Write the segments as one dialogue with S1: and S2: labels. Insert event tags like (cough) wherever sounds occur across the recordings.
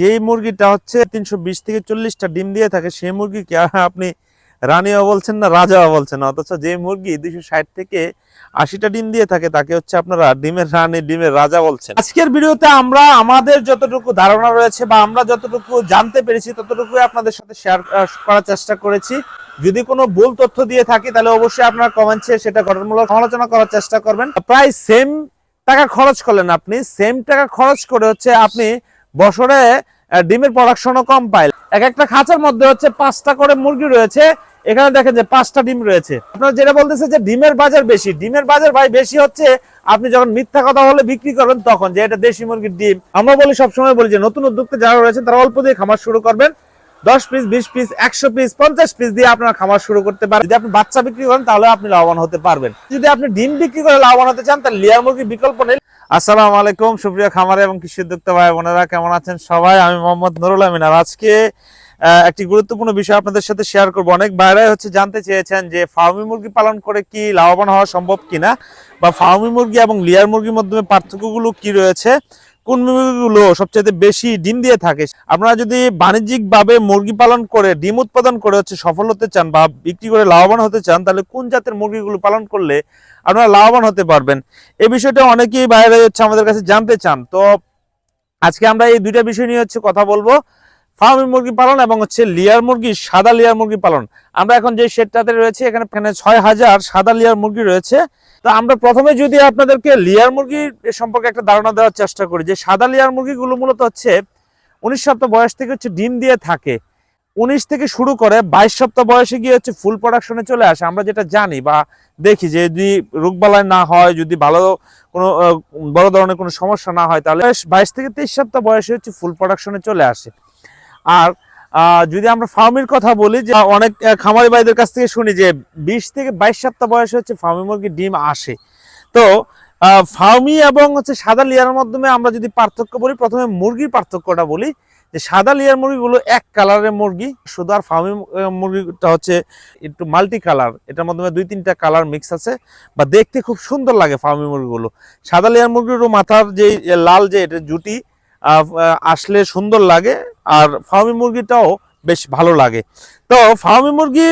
S1: যেই মুরগিটা হচ্ছে তিনশো বিশ থেকে চল্লিশটা ডিম দিয়ে থাকে, সেই মুরগিকে আপনি রানীও বলছেন না রাজাও বলছেন অথচ যে মুরগি দুইশো ষাট থেকে আশিটা ডিম দিয়ে থাকে, তাকে হচ্ছে আপনারা ডিমের রানী, ডিমের রাজা বলছেন। আজকের ভিডিওতে আমরা আমাদের যতটুকু ধারণা রয়েছে বা আমরা যতটুকু জানতে পেরেছি ততটুকু আপনাদের সাথে শেয়ার করার চেষ্টা করেছি। যদি কোনো ভুল তথ্য দিয়ে থাকি, তাহলে অবশ্যই আপনারা কমেন্টে সেটা গঠনমূলক সমালোচনা করার চেষ্টা করবেন। প্রায় সেম টাকা খরচ করলেন আপনি সেম টাকা খরচ করে হচ্ছে আপনি বছরে ডিমের প্রোডাকশনও কম পায়। এক একটা খাঁচার মধ্যে হচ্ছে পাঁচটা করে মুরগি রয়েছে। এখানে দেখেন যে পাঁচটা ডিম রয়েছে। আপনারা যেটা বলতেছে যে ডিমের বাজার বেশি, ডিমের বাজার ভাই বেশি হচ্ছে, আপনি যখন মিথ্যা কথা বলে বিক্রি করবেন তখন যে এটা দেশি মুরগির ডিম। আমরা বলি, সবসময় বলি যে নতুন উদ্যোক্তা যারা রয়েছেন, তারা অল্প দিয়ে খামার শুরু করবেন। দশ পিস, বিশ পিস, একশো পিস, পঞ্চাশ পিস দিয়ে আপনার খামার শুরু করতে পারেন। যদি আপনি বাচ্চা বিক্রি করেন, তাহলে আপনি লাভবান হতে পারবেন। যদি আপনি ডিম বিক্রি করে লাভবান হতে চান, তাহলে লিয়ার মুরগির বিকল্প নেই। আসসালামু আলাইকুম, সুপ্রিয় খামারে এবং কৃষি উদ্যোক্তা ভাই বোনেরা, কেমন আছেন সবাই? আমি মোহাম্মদ নুরুল আমিন। আর আজকে একটি গুরুত্বপূর্ণ বিষয় আপনাদের সাথে শেয়ার করব। অনেক বাইরে হচ্ছে জানতে চেয়েছেন যে ফার্মি মুরগি পালন করে কি লাভবান হওয়া সম্ভব কিনা বা ফার্মি মুরগি এবং লিয়ার মুরগির মধ্যে পার্থক্যগুলো কি রয়েছে। কোন মুরগিগুলো সবচেয়ে বেশি ডিম দিয়ে থাকে? আপনারা যদি বাণিজ্যিক ভাবে মুরগি পালন করে, ডিম উৎপাদন করে হচ্ছে সফল হতে চান বা বিক্রি করে লাভবান হতে চান, তাহলে কোন জাতের মুরগিগুলো পালন করলে আপনারা লাভবান হতে পারবেন? এই বিষয়টা অনেকেই বাইরে হচ্ছে আমাদের কাছে জানতে চান। তো আজকে আমরা এই দুইটা বিষয় নিয়ে হচ্ছে কথা বলব। ফার্মি মুরগি পালন এবং হচ্ছে লিয়ার মুরগি, সাদা লিয়ার মুরগি পালন। আমরা এখন যে শেডটাতে রয়েছে, এখানে ছয় হাজার সাদা লিয়ার মুরগি রয়েছে। তো আমরা প্রথমে যদি আপনাদেরকে লিয়ার মুরগি সম্পর্কে একটা ধারণা দেওয়ার চেষ্টা করি যে সাদা লিয়ার মুরগিগুলো মূলত হচ্ছে উনিশ সপ্তাহ বয়স থেকে হচ্ছে ডিম দিয়ে থাকে। উনিশ থেকে শুরু করে বাইশ সপ্তাহ বয়সে গিয়ে হচ্ছে ফুল প্রোডাকশনে চলে আসে। আমরা যেটা জানি বা দেখি যে যদি রোগবালাই না হয়, যদি ভালো কোনো বড় ধরনের কোনো সমস্যা না হয়, তাহলে বাইশ থেকে তেইশ সপ্তাহ বয়সে হচ্ছে ফুল প্রোডাকশনে চলে আসে। আর যদি আমরা ফার্মির কথা বলি, যে অনেক খামারি ভাইদের কাছ থেকে শুনি যে বিশ থেকে বাইশ সপ্তাহ বয়সে হচ্ছে ফার্মি মুরগির ডিম আসে। তো ফার্মি এবং হচ্ছে সাদা লিয়ারের মাধ্যমে আমরা যদি পার্থক্য বলি, প্রথমে মুরগির পার্থক্যটা বলি, যে সাদা লিয়ার মুরগিগুলো এক কালারের মুরগি, শুধু আর ফার্মি মুরগিটা হচ্ছে একটু মাল্টি কালার, এটার মাধ্যমে দুই তিনটা কালার মিক্স আছে, বা দেখতে খুব সুন্দর লাগে ফার্মি মুরগিগুলো। সাদা লেয়ার মুরগির মাথার যে লাল যে, এটা জুটি আসলে সুন্দর লাগে আর ফার্মি মুরগিটাও বেশ ভালো লাগে। তো ফার্মি মুরগি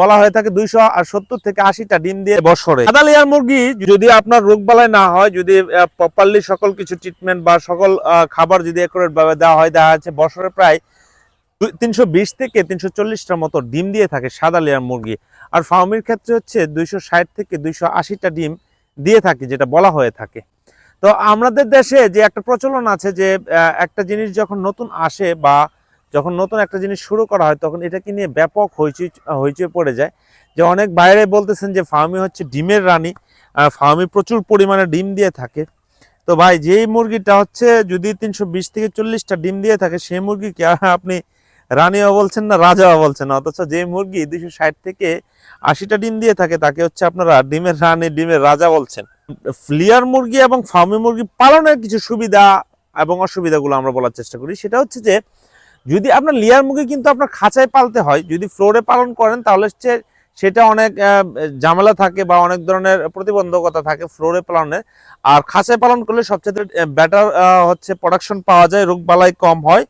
S1: বলা হয়ে থাকে দুইশো আর সত্তর থেকে আশিটা ডিম দিয়ে বছরে। সাদা লেয়ার মুরগি, যদি আপনার রোগ বালাই না হয়, যদি প্রপারলি সকল কিছু ট্রিটমেন্ট বা সকল খাবার যদি একুরেট ভাবে দেওয়া হয় দেখা যাচ্ছে বছরে প্রায় তিনশো বিশ থেকে তিনশো চল্লিশটার মতো ডিম দিয়ে থাকে সাদা লেয়ার মুরগি। আর ফার্মির ক্ষেত্রে হচ্ছে দুইশো ষাট থেকে দুইশো আশিটা ডিম দিয়ে থাকে, যেটা বলা হয়ে থাকে। তো আমাদের দেশে যে একটা প্রচলন আছে যে একটা জিনিস যখন নতুন আসে বা যখন নতুন একটা জিনিস শুরু করা হয়, তখন এটাকে নিয়ে ব্যাপক হইচই হইচই পড়ে যায়। যে অনেক বাইরে বলতেছেন যে, ফার্মি হচ্ছে ডিমের রানী। ফার্মি প্রচুর পরিমাণে ডিম দিয়ে থাকে। তো ভাই, যেই মুরগিটা হচ্ছে যদি তিনশো বিশ থেকে চল্লিশটা ডিম দিয়ে থাকে, সেই মুরগিকে আপনি রানীও বলছেন না, রাজাও বলছেন না? অথচ যে মুরগি দুশো ষাট থেকে আশিটা ডিম দিয়ে থাকে, তাকে হচ্ছে আপনারা ডিমের রানী, ডিমের রাজা বলছেন। ফ্লিয়ার মুরগি এবং ফার্মি মুরগি পালনের কিছু সুবিধা এবং অসুবিধাগুলো আমরা বলার চেষ্টা করি। সেটা হচ্ছে যে, যদি আপনার লিয়ার মুরগি কিন্তু আপনার খাঁচায় পালতে হয়, যদি ফ্লোরে পালন করেন, তাহলে হচ্ছে সেটা অনেক ঝামেলা থাকে বা অনেক ধরনের প্রতিবন্ধকতা থাকে ফ্লোরে পালনের আর খাঁচায় পালন করলে সবচেয়ে বেটার হচ্ছে প্রোডাকশন পাওয়া যায়, রোগ বালাই কম হয়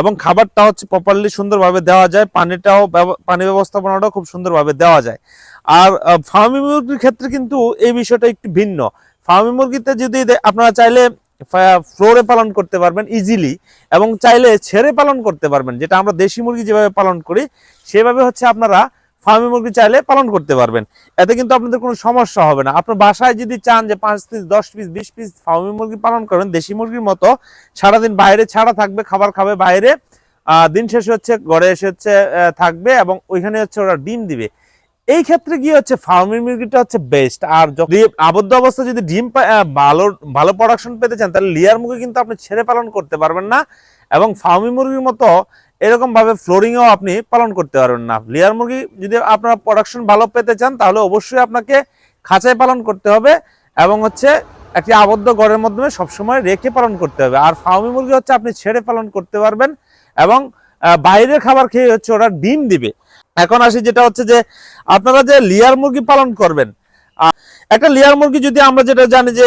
S1: এবং খাবারটা হচ্ছে প্রপারলি সুন্দরভাবে দেওয়া যায়, পানিটাও পানি ব্যবস্থাপনাটাও খুব সুন্দরভাবে দেওয়া যায়। আর ফার্মি মুরগির ক্ষেত্রে কিন্তু এই বিষয়টা একটু ভিন্ন। ফার্মি মুরগিতে যদি আপনারা চাইলে ফ্লোরে পালন করতে পারবেন ইজিলি এবং চাইলে ছেড়ে পালন করতে পারবেন। যেটা আমরা দেশি মুরগি যেভাবে পালন করি, সেভাবে হচ্ছে আপনারা ফার্মি মুরগি চাইলে পালন করতে পারবেন। এতে কিন্তু আপনাদের কোনো সমস্যা হবে না। আপনার বাসায় যদি চান যে পাঁচ পিস, দশ পিস, বিশ পিস ফার্মি মুরগি পালন করেন, দেশি মুরগির মতো, সারাদিন বাইরে ছাড়া থাকবে, খাবার খাবে বাইরে দিন শেষে হচ্ছে ঘরে এসে হচ্ছে থাকবে এবং ওইখানে হচ্ছে ওরা ডিম দিবে। এই ক্ষেত্রে গিয়ে হচ্ছে ফার্মি মুরগিটা হচ্ছে বেস্ট আর যদি আবদ্ধ অবস্থা যদি ডিম ভালো ভালো প্রোডাকশন পেতে চান, তাহলে লিয়ার মুরগি কিন্তু আপনি ছেড়ে পালন করতে পারবেন না। এবং ফার্মি মুরগির মতো এরকম ভাবে ফ্লোরিংও আপনি পালন করতে পারবেন না। লেয়ার মুরগি যদি আপনার প্রোডাকশন ভালো পেতে চান, তাহলে অবশ্যই আপনাকে খাঁচায় পালন করতে হবে এবং হচ্ছে একটি আবদ্ধ ঘরের মাধ্যমে সবসময় রেখে পালন করতে হবে। আর ফার্মি মুরগি হচ্ছে আপনি ছেড়ে পালন করতে পারবেন এবং বাইরের খাবার খেয়ে হচ্ছে ওরা ডিম দিবে। এখন আসি যেটা হচ্ছে যে, আপনারা যে লিয়ার মুরগি পালন করবেন একটা লেয়ার মুরগি যদি আমরা যেটা জানি যে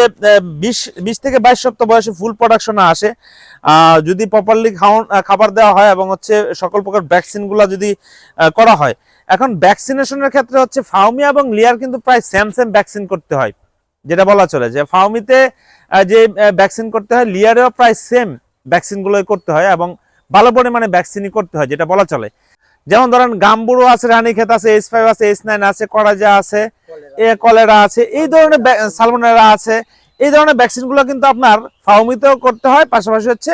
S1: বিশ বিশ থেকে বাইশ সপ্তাহ বয়সে ফুল প্রোডাকশনে আসে যদি প্রপারলি খাবার দেওয়া হয় এবং হচ্ছে সকল প্রকার ভ্যাকসিনগুলা যদি করা হয়, এখন ভ্যাকসিনেশনের ক্ষেত্রে হচ্ছে ফাউমি এবং লিয়ার কিন্তু প্রায় সেম সেম ভ্যাকসিন করতে হয়, যেটা বলা চলে যে ফাউমিতে যে ভ্যাকসিন করতে হয় লিয়ারেও প্রায় সেম ভ্যাকসিন গুলোই করতে হয় এবং ভালো পরিমাণে ভ্যাকসিনই করতে হয়, যেটা বলা চলে। যেমন ধরেন গাম্বুরো আছে রানীক্ষেত আছে এস ফাইভ আছে এস নাইন আছে করাজা আছে এ কলেরা আছে এই ধরনের সালমোনেরা আছে। এই ধরনের ভ্যাকসিনগুলো কিন্তু আপনার ফাউমিতেও করতে হয় পাশাপাশি হচ্ছে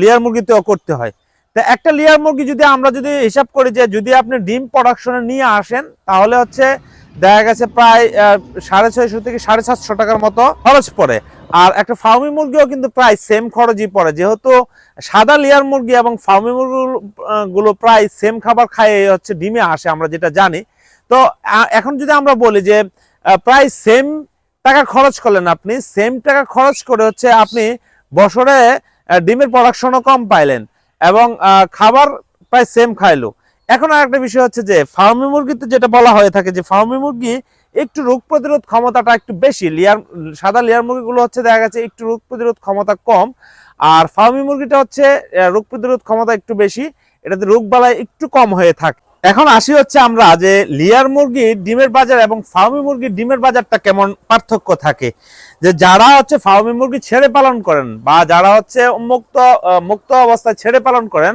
S1: লেয়ার মুরগিতেও করতে হয়। তো একটা লেয়ার মুরগি যদি আমরা যদি হিসাব করি যে যদি আপনি ডিম প্রোডাকশনে নিয়ে আসেন তাহলে হচ্ছে দেখা গেছে প্রায় সাড়ে ছয়শো থেকে সাড়ে সাতশো টাকার মতো খরচ পড়ে। আর একটা ফার্মি মুরগিও কিন্তু প্রায় সেম খরচই পড়ে। যেহেতু সাদা লেয়ার মুরগি এবং ফার্মি মুরগি গুলো প্রায় সেম খাবার খায় হচ্ছে ডিমে আসে, আমরা যেটা জানি। তো এখন যদি আমরা বলি যে প্রায় সেম টাকা খরচ করলেন আপনি সেম টাকা খরচ করে হচ্ছে আপনি বছরে ডিমের প্রোডাকশনও কম পাইলেন এবং খাবার প্রায় সেম খাইলো। এখন আর একটা বিষয় হচ্ছে যে ফার্মি মুরগিতে যেটা বলা হয়ে থাকে যে ফার্মি মুরগি একটু রোগ প্রতিরোধ ক্ষমতাটা একটু বেশি। লেয়ার, সাদা লেয়ার মুরগিগুলো হচ্ছে দেখা গেছে একটু রোগ প্রতিরোধ ক্ষমতা কম। আর ফার্মি মুরগিটা হচ্ছে রোগ প্রতিরোধ ক্ষমতা একটু বেশি। এটাতে রোগ বালাই একটু কম হয়ে থাকে। এখন আসি হচ্ছে আমরা যে লিয়ার মুরগির ডিমের বাজার এবং ফার্মি মুরগির ডিমের বাজারটা কেমন পার্থক্য থাকে। যে যারা হচ্ছে ফার্মি মুরগি ছেড়ে পালন করেন বা যারা হচ্ছে মুক্ত মুক্ত অবস্থায় ছেড়ে পালন করেন,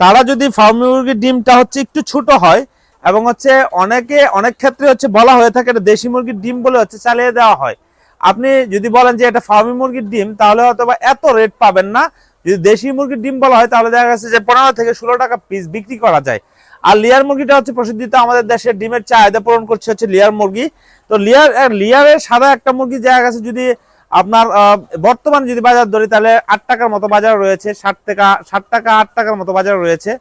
S1: তারা যদি ফার্মি মুরগির ডিমটা হচ্ছে একটু ছোট হয় এবং হচ্ছে অনেকে, অনেক ক্ষেত্রে হচ্ছে বলা হয়ে থাকে এটা দেশি মুরগির ডিম বলে হচ্ছে চালিয়ে দেওয়া হয়। আপনি যদি বলেন যে এটা ফার্মি মুরগির ডিম, তাহলে হয়তো বা এত রেট পাবেন না। যদি দেশি মুরগির ডিম বলা হয়, তাহলে দেখা গেছে যে পনেরো থেকে ষোলো টাকা পিস বিক্রি করা যায়। আর লিয়ার মুরগিটা হচ্ছে প্রসিদ্ধিতে আমাদের দেশের ডিমের চাহিদা পূরণ করছে হচ্ছে লিয়ার মুরগি। তো লিয়ার লিয়ারের সাদা একটা মুরগি দেখা গেছে যদি আপনার বর্তমান যদি বাজার ধরি, তাহলে আট টাকার মতো বাজার রয়েছে, ষাট টাকা ষাট টাকা, আট টাকার মতো বাজার রয়েছে।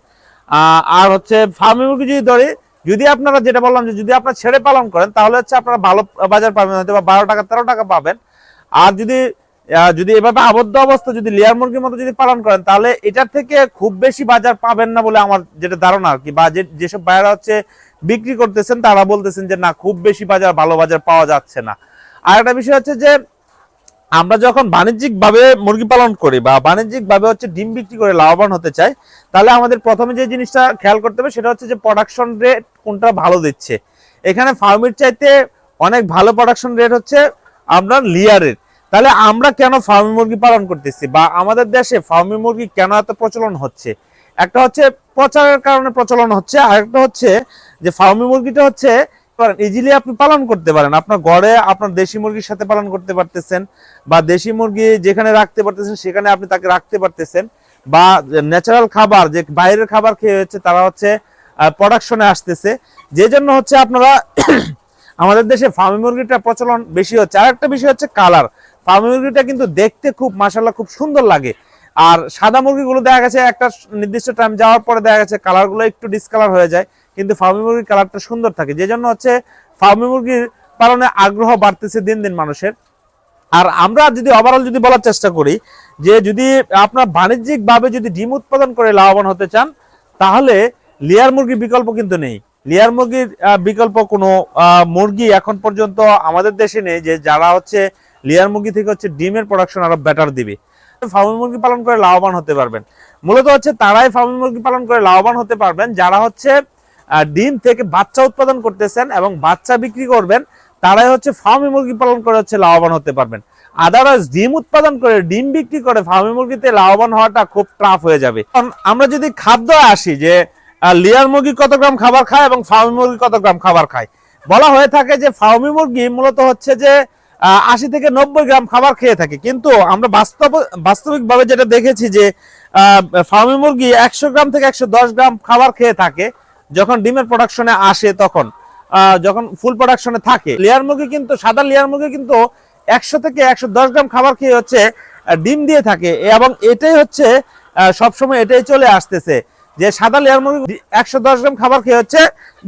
S1: আর হচ্ছে ফার্মি মুরগি যদি ধরি যদি আপনারা যেটা বললাম যে যদি আপনারা ছেড়ে পালন করেন, তাহলে হচ্ছে আপনারা ভালো বাজার পাবেন হয়তো বা বারো টাকা, তেরো টাকা পাবেন। আর যদি যদি এভাবে আবদ্ধ অবস্থা যদি লেয়ার মুরগির মতো যদি পালন করেন, তাহলে এটার থেকে খুব বেশি বাজার পাবেন না বলে আমার যেটা ধারণা আর কি। বা যেসব বাইরা হচ্ছে বিক্রি করতেছেন, তারা বলতেছেন যে না, খুব বেশি বাজার, ভালো বাজার পাওয়া যাচ্ছে না। আর একটা বিষয় হচ্ছে যে আমরা যখন বাণিজ্যিক ভাবে মুরগি পালন করি বা বাণিজ্যিক ভাবে হচ্ছে ডিম বিক্রি করে লাভবান হতে চাই, তাহলে আমাদের প্রথমে যে জিনিসটা খেয়াল করতে হবে সেটা হচ্ছে যে প্রোডাকশন রেট কোনটা ভালো দিচ্ছে। এখানে ফার্মের চাইতে অনেক ভালো প্রোডাকশন রেট হচ্ছে আপনার লিয়ারের। তাহলে আমরা কেন ফার্মি মুরগি পালন করতেছি বা আমাদের দেশে ফার্মি মুরগি কেন এত প্রচলন হচ্ছে? একটা হচ্ছে প্রচারের কারণে প্রচলন হচ্ছে আর একটা হচ্ছে যে ফার্মি মুরগিটা হচ্ছে ইজিলি আপনি পালন করতে পারেন। আপনার ঘরে আপনার দেশি মুরগির সাথে পালন করতে পারতেছেন বা দেশি মুরগি যেখানে রাখতে পারতেছেন সেখানে আপনি তাকে রাখতে পারতেছেন বা ন্যাচারাল খাবার, যে বাইরের খাবার খেয়ে হচ্ছে তারা হচ্ছে প্রোডাকশনে আসতেছে। যে জন্য হচ্ছে আপনারা (coughs) আমাদের দেশে ফার্মি মুরগিটা প্রচলন বেশি হচ্ছে। আর একটা বিষয় হচ্ছে কালার ফার্মি মুরগিটা কিন্তু দেখতে খুব মাসাল্লাহ খুব সুন্দর লাগে। আর সাদা মুরগিগুলো দেখা গেছে একটা নির্দিষ্ট টাইম যাওয়ার পরে দেখা গেছে কালারগুলো একটু ডিসকালার হয়ে যায়। কিন্তু ফার্মি মুরগির কালারটা সুন্দর থাকে। যে জন্য হচ্ছে ফার্মি মুরগির পালনে আগ্রহ বাড়তেছে দিন দিন মানুষের। আর আমরা যদি ওভারঅল যদি বলার চেষ্টা করি, যে যদি আপনার বাণিজ্যিক ভাবে যদি ডিম উৎপাদন করে লাভবান হতে চান, তাহলে লেয়ার মুরগির বিকল্প কিন্তু নেই। লেয়ার মুরগির বিকল্প কোনো মুরগি এখন পর্যন্ত আমাদের দেশে নেই, যে যারা হচ্ছে লেয়ার মুরগি থেকে হচ্ছে ডিমের প্রোডাকশন আরও বেটার দিবে। ফার্মি মুরগি পালন করে লাভবান হতে পারবেন। মূলত হচ্ছে তারাই ফার্মি মুরগি পালন করে লাভবান হতে পারবেন, যারা হচ্ছে ডিম থেকে বাচ্চা উৎপাদন করতেছেন এবং বাচ্চা বিক্রি করবেন, তারাই হচ্ছে ফার্মি মুরগি পালন করে হচ্ছে লাভবান হতে পারবেন। আদারওয়াইজ ডিম উৎপাদন করে, ডিম বিক্রি করে ফার্মি মুরগিতে লাভবান হওয়াটা খুব টাফ হয়ে যাবে। আমরা যদি খাদ্য আসি যে লেয়ার মুরগি কত গ্রাম খাবার খায় এবং ফার্মি মুরগি কত গ্রাম খাবার খায়? বলা হয়ে থাকে যে, ফার্মি মুরগি মূলত হচ্ছে যে আশি থেকে নব্বই গ্রাম খাবার খেয়ে থাকে। কিন্তু আমরা বাস্তব, বাস্তবিকভাবে যেটা দেখেছি যে ফার্মি মুরগি একশো গ্রাম থেকে একশো দশ গ্রাম খাবার খেয়ে থাকে। যখন ডিমের প্রোডাকশনে আসে তখন যখন ফুল প্রোডাকশনে থাকে লেয়ার মুরগি কিন্তু, সাদা লেয়ার মুরগি কিন্তু একশো থেকে একশো দশ গ্রাম খাবার খেয়ে হচ্ছে ডিম দিয়ে থাকে। এবং এটাই হচ্ছে সবসময় এটাই চলে আসতেছে, যে সাদা লেয়ার মুরগি একশো দশ গ্রাম খাবার খেয়ে হচ্ছে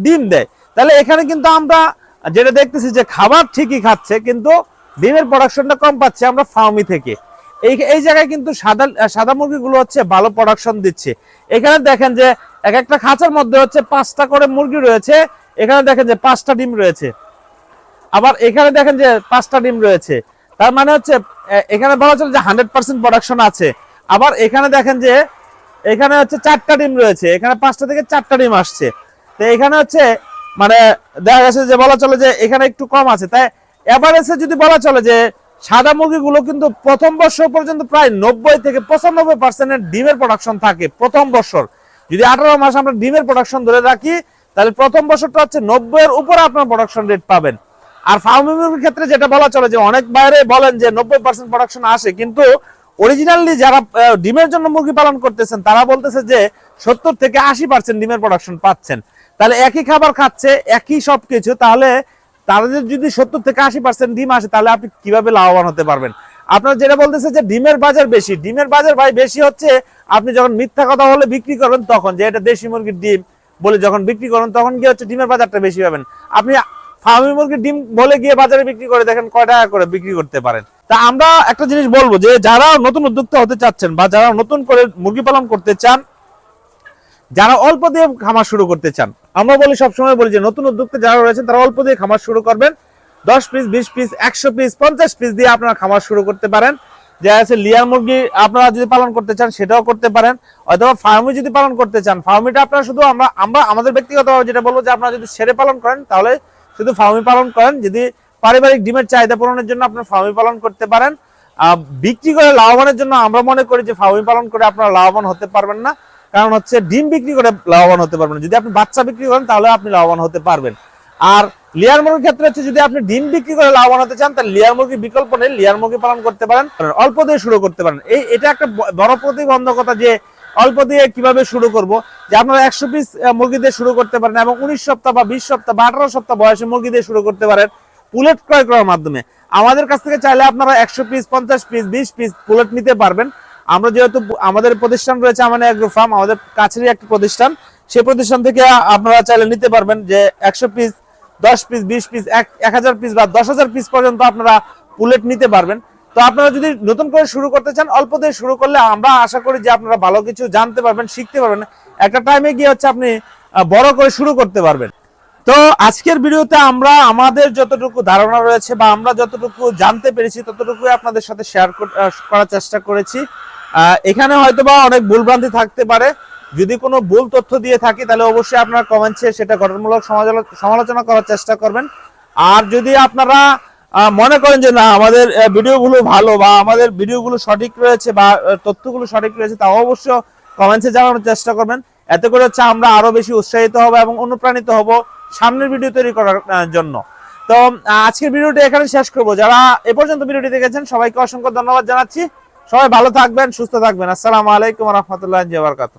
S1: ডিম দেয়। তাহলে এখানে কিন্তু আমরা যেটা দেখতেছি যে খাবার ঠিকই খাচ্ছে, কিন্তু ডিমের প্রোডাকশনটা কম পাচ্ছে আমরা ফার্মি থেকে। এই এই জায়গায় কিন্তু সাদা সাদা মুরগিগুলো হচ্ছে ভালো প্রোডাকশন দিচ্ছে। এখানে দেখেন যে এক একটা খাঁচার মধ্যে হচ্ছে পাঁচটা করে মুরগি রয়েছে, এখানে দেখেন যে পাঁচটা ডিম রয়েছে। আবার এখানে দেখেন যে পাঁচটা ডিম রয়েছে। তার মানে হচ্ছে এখানে বলা চলে যে হান্ড্রেড পার্সেন্ট প্রোডাকশন আছে। আবার এখানে দেখেন যে এখানে হচ্ছে চারটা ডিম রয়েছে, এখানে পাঁচটা থেকে চারটা ডিম আসছে। তো এখানে হচ্ছে মানে দেখা গেছে যে বলা চলে যে এখানে একটু কম আছে। তাই এভারেজে যদি বলা চলে যে সাদা মুরগিগুলো কিন্তু প্রথম বছর পর্যন্ত প্রায় নব্বই থেকে পঁচানব্বই পার্সেন্টের ডিমের প্রোডাকশন থাকে প্রথম বছর। যদি আঠারো মাস আমরা ডিমের প্রোডাকশন ধরে রাখি, তাহলে প্রথম বছরটা হচ্ছে নব্বই এর উপরে আপনার প্রোডাকশন রেট পাবেন। আর ফার্মি মুরগির ক্ষেত্রে যেটা বলা চলে যে অনেক বাইরে বলেন যে নব্বই পার্সেন্ট প্রোডাকশন আসে, কিন্তু অরিজিনালি যারা ডিমের জন্য মুরগি পালন করতেছেন, তারা বলতেছে যে সত্তর থেকে আশি পার্সেন্ট ডিমের প্রোডাকশন পাচ্ছেন। তাহলে একই খাবার খাচ্ছে, একই সবকিছু, তাহলে তাদের যদি সত্তর থেকে আশি পার্সেন্ট ডিম আসে, তাহলে আপনি কীভাবে লাভবান হতে পারবেন? আপনার যেটা বলতেছে যে ডিমের বাজার বেশি, ডিমের বাজার ভাই বেশি হচ্ছে, আপনি যখন মিথ্যা কথা বলে বিক্রি করবেন তখন, যে এটা দেশি মুরগির ডিম বলে যখন বিক্রি করেন তখন কি হচ্ছে ডিমের বাজারটা বেশি পাবেন। আপনি ফার্মি মুরগির ডিম বলে গিয়ে বাজারে বিক্রি করে দেখেন কয় টাকা করে বিক্রি করতে পারেন। তা আমরা একটা জিনিস বলব যে, যারা নতুন উদ্যোক্তা হতে চাচ্ছেন বা যারা নতুন করে মুরগি পালন করতে চান, যারা অল্প দিয়ে খামার শুরু করতে চান আমরা বলি সবসময় বলি যে নতুন উদ্যোক্তা যারা রয়েছেন, তারা অল্প দিয়ে খামার শুরু করবেন। দশ পিস বিশ পিস একশো পিস পঞ্চাশ পিস দিয়ে আপনারা খামার শুরু করতে পারেন। যে আছে লিয়ার মুরগি আপনারা যদি পালন করতে চান, সেটাও করতে পারেন। অথবা ফার্মি যদি পালন করতে চান, ফার্মিটা আপনারা শুধু আমরা আমরা, আমাদের ব্যক্তিগতভাবে যেটা বলব যে আপনারা যদি সেরে পালন করেন, তাহলে শুধু ফার্মি পালন করেন। যদি পারিবারিক ডিমের চাহিদা পূরণের জন্য আপনারা ফার্মি পালন করতে পারেন। বিক্রি করে লাভবানের জন্য আমরা মনে করি যে ফার্মি পালন করে আপনারা লাভবান হতে পারবেন না। কারণ হচ্ছে ডিম বিক্রি করে লাভবান হতে পারবেন যদি আপনি বাচ্চা বিক্রি করেন, তাহলে আপনি লাভবান হতে পারবেন। আর লিয়ার মুরগির ক্ষেত্রে হচ্ছে যদি আপনি ডিম বিক্রি করে লাভবান হতে চান, তাহলে লিয়ার মুরগি বিকল্প নেই। লিয়ার মুরগি পালন করতে পারেন অল্প দিয়ে শুরু করতে পারেন। এই, এটা একটা বড় প্রতিবন্ধকতা যে অল্প দিয়ে কীভাবে শুরু করব, যে আপনারা একশো পিস মুরগি দিয়ে শুরু করতে পারেন এবং উনিশ সপ্তাহ বা বিশ সপ্তাহ বা আঠারো সপ্তাহ বয়সে মুরগি দিয়ে শুরু করতে পারেন পুলেট ক্রয় করার মাধ্যমে। আমাদের কাছ থেকে চাইলে আপনারা একশো পিস, পঞ্চাশ পিস, বিশ পিস পুলেট নিতে পারবেন। আমরা যেহেতু আমাদের প্রতিষ্ঠান রয়েছে আমাদের অ্যাগ্রো ফার্ম আমাদের কাছেরই একটি প্রতিষ্ঠান। সেই প্রতিষ্ঠান থেকে আপনারা চাইলে নিতে পারবেন যে একশো পিস দশ পিস বিশ পিস এক হাজার পিস বা দশ হাজার পিস পর্যন্ত আপনারা পুলেট নিতে পারবেন। তো আপনারা যদি নতুন করে শুরু করতে চান, অল্প দিয়ে শুরু করলে আমরা আশা করি যে আপনারা ভালো কিছু জানতে পারবেন, শিখতে পারবেন। একটা টাইমে গিয়ে হচ্ছে আপনি বড় করে শুরু করতে পারবেন। তো আজকের ভিডিওতে আমরা আমাদের যতটুকু ধারণা রয়েছে বা আমরা যতটুকু জানতে পেরেছি ততটুকু আপনাদের সাথে শেয়ার করার চেষ্টা করেছি। এখানে হয়তোবা অনেক ভুলভ্রান্তি থাকতে পারে। যদি কোনো ভুল তথ্য দিয়ে থাকি, তাহলে অবশ্যই আপনারা কমেন্টসে সেটা গঠনমূলক সমালোচনা- করার চেষ্টা করবেন। আর যদি আপনারা মনে করেন যে না, আমাদের ভিডিওগুলো ভালো বা আমাদের ভিডিওগুলো সঠিক রয়েছে বা তথ্যগুলো সঠিক রয়েছে, তাও অবশ্য কমেন্টসে জানানোর চেষ্টা করবেন। এতে করে হচ্ছে আমরা আরও বেশি উৎসাহিত হব এবং অনুপ্রাণিত হব সামনের ভিডিও তৈরি করার জন্য। তো আজকের ভিডিওটি এখানে শেষ করব। যারা এ পর্যন্ত ভিডিওটি দেখেছেন, সবাইকে অসংখ্য ধন্যবাদ জানাচ্ছি। সবাই ভালো থাকবেন, সুস্থ থাকবেন। আসসালামু আলাইকুম রহমতুল্লাহ বারকাত